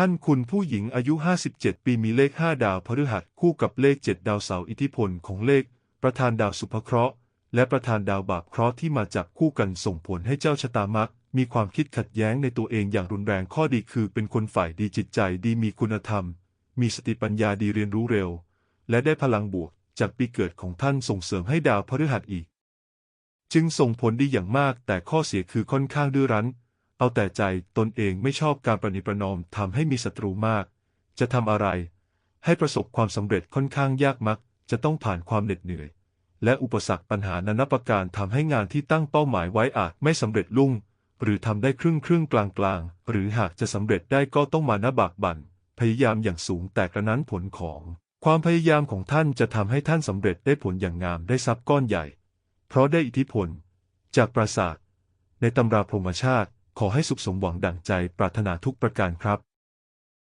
ท่านคุณผู้หญิงอายุ 57 ปีมีเลข 5 ดาวพฤหัสคู่กับเลข 7 ดาวเสาร์อิทธิพลของเลข ประธานดาวสุภเคราะห์ และประธานดาวบาปเคราะห์ที่มาจากคู่กันส่งผลให้เจ้าชะตามักมีความคิดขัดแย้งในตัวเองอย่างรุนแรงข้อดีคือเป็นคนฝ่ายดีจิตใจดีมีคุณธรรม มีสติปัญญาดีเรียนรู้เร็ว และได้พลังบวกจากปีเกิดของท่านส่งเสริมให้ดาวพฤหัสอีก จึงส่งผลดีอย่างมากแต่ข้อเสียคือค่อนข้างดื้อรั้น เอาแต่ใจตนเองไม่ชอบการประนีประนอมทำให้มีศัตรูมาก จะทำอะไร ให้ประสบความสำเร็จค่อนข้างยากมัก จะต้องผ่านความเหน็ดเหนื่อย และอุปสรรคปัญหานานาประการทำให้งานที่ตั้งเป้าหมายไว้อาจไม่สำเร็จลุ่ง หรือทำได้ครึ่งครึ่งกลางกลางหรือหากจะสำเร็จได้ก็ต้องมานะบากบั่นพยายามอย่างสูงแต่กระนั้นผลของความพยายามของท่านจะทำให้ท่านสำเร็จได้ผลอย่างงามได้ทรัพย์ก้อนใหญ่ เพราะได้อิทธิพล จากปราสาท ในตำราพรหมชาติ ขอให้สุขสมหวังดั่งใจปรารถนาทุกประการครับ